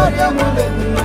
కార్యములెన్నో